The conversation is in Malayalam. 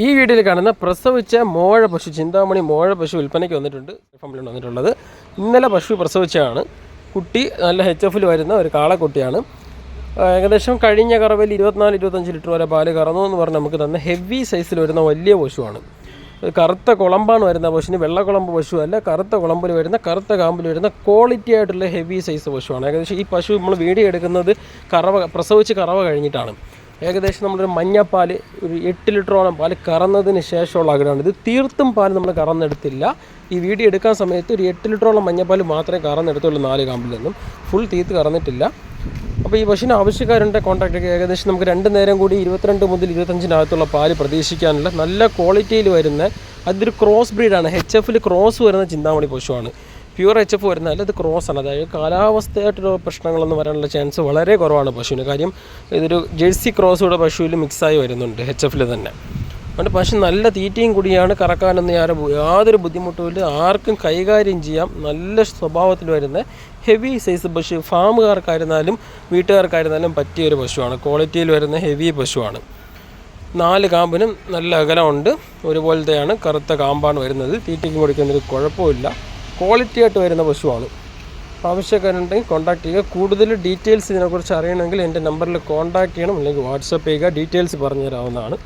ഈ വീഡിയോയിൽ കാണുന്ന പ്രസവിച്ച മോഴ പശു ചിന്താമണി മോഴ പശു വിൽപ്പനയ്ക്ക് വന്നിട്ടുണ്ട്. ഫാമിലാണ് വന്നിട്ടുള്ളത്. ഇന്നലെ പശു പ്രസവിച്ചതാണ്. കുട്ടി നല്ല എച്ച് എഫിൽ വരുന്ന ഒരു കാളക്കുട്ടിയാണ്. ഏകദേശം കഴിഞ്ഞ കറവയിൽ ഇരുപത്തിനാല് ഇരുപത്തഞ്ച് ലിറ്റർ വരെ പാൽ കറന്നു എന്ന് പറഞ്ഞ് നമുക്ക് തന്ന ഹെവി സൈസിൽ വരുന്ന വലിയ പശുവാണ്. കറുത്ത കുളമ്പാണ് വരുന്ന പശുവിന്. വെള്ളക്കുളമ്പ് പശു അല്ല കറുത്ത കുളമ്പിൽ വരുന്ന കറുത്ത കാമ്പിൽ വരുന്ന ക്വാളിറ്റി ആയിട്ടുള്ള ഹെവി സൈസ് പശുവാണ്. ഏകദേശം ഈ പശു നമ്മൾ വീഡിയോ എടുക്കുന്നത് കറവ പ്രസവിച്ച് കറവ കഴിഞ്ഞിട്ടാണ്. ഏകദേശം നമ്മളൊരു മഞ്ഞപ്പാൽ ഒരു എട്ട് ലിറ്ററോളം പാൽ കറന്നതിന് ശേഷമുള്ള അകടാണ് ഇത് തീർത്തും പാൽ നമ്മൾ കറന്നെടുത്തില്ല. ഈ വീഡിയോ എടുക്കാൻ സമയത്ത് ഒരു എട്ട് ലിറ്ററോളം മഞ്ഞപ്പാൽ മാത്രമേ കറന്നെടുത്തുള്ളൂ നാല് കാമ്പിൽ നിന്നും. ഫുൾ തീർത്ത് കറന്നിട്ടില്ല. അപ്പോൾ ഈ പശുവിന് ആവശ്യക്കാരുണ്ട് കോൺടാക്റ്റ് ഒക്കെ. ഏകദേശം നമുക്ക് രണ്ട് നേരം കൂടി ഇരുപത്തിരണ്ട് മുതൽ ഇരുപത്തഞ്ചിനകത്തുള്ള പാൽ പ്രതീക്ഷിക്കാനുള്ള നല്ല ക്വാളിറ്റിയിൽ വരുന്ന അതൊരു ക്രോസ് ബ്രീഡാണ് എച്ച് എഫിൽ ക്രോസ് വരുന്ന ചിന്താമണി പശുവാണ്. പ്യൂർ എച്ച് എഫ് വരുന്ന അല്ല ഇത് ക്രോസ് ആണ്. അതായത് കാലാവസ്ഥയായിട്ടുള്ള പ്രശ്നങ്ങളൊന്നും വരാനുള്ള ചാൻസ് വളരെ കുറവാണ് പശുവിന്. കാര്യം ഇതൊരു ജേഴ്സി ക്രോസ് കൂടെ പശുവിൽ മിക്സായി വരുന്നുണ്ട് എച്ച് എഫിൽ തന്നെ. അതുകൊണ്ട് പശു നല്ല തീറ്റയും കൂടിയാണ് കറക്കാനൊന്നും ബു- യാതൊരു ബുദ്ധിമുട്ടുമില്ല ആർക്കും കൈകാര്യം ചെയ്യാം. നല്ല സ്വഭാവത്തിൽ വരുന്ന ഹെവി സൈസ് പശു ഫാമുകാർക്കായിരുന്നാലും വീട്ടുകാർക്കായിരുന്നാലും പറ്റിയ ഒരു പശുവാണ് ക്വാളിറ്റിയിൽ വരുന്ന ഹെവി പശുവാണ്. നാല് കാമ്പിനും നല്ല അകലമുണ്ട്. ഒരുപോലത്തെയാണ് കറുത്ത കാമ്പാണ് വരുന്നത്. തീറ്റയ്ക്കും കൊടുക്കുന്നതിൽ കുഴപ്പമില്ല. ക്വാളിറ്റി ആയിട്ട് വരുന്ന പശുവാണ്. ആവശ്യക്കാരുണ്ടെങ്കിൽ കോൺടാക്ട് ചെയ്യുക. കൂടുതൽ ഡീറ്റെയിൽസ് ഇതിനെക്കുറിച്ച് അറിയണമെങ്കിൽ എന്റെ നമ്പറിൽ കോൺടാക്ട് ചെയ്യണം. അല്ലെങ്കിൽ വാട്സപ്പ് ചെയ്യുക. ഡീറ്റെയിൽസ് പറഞ്ഞു തരാവുന്നതാണ്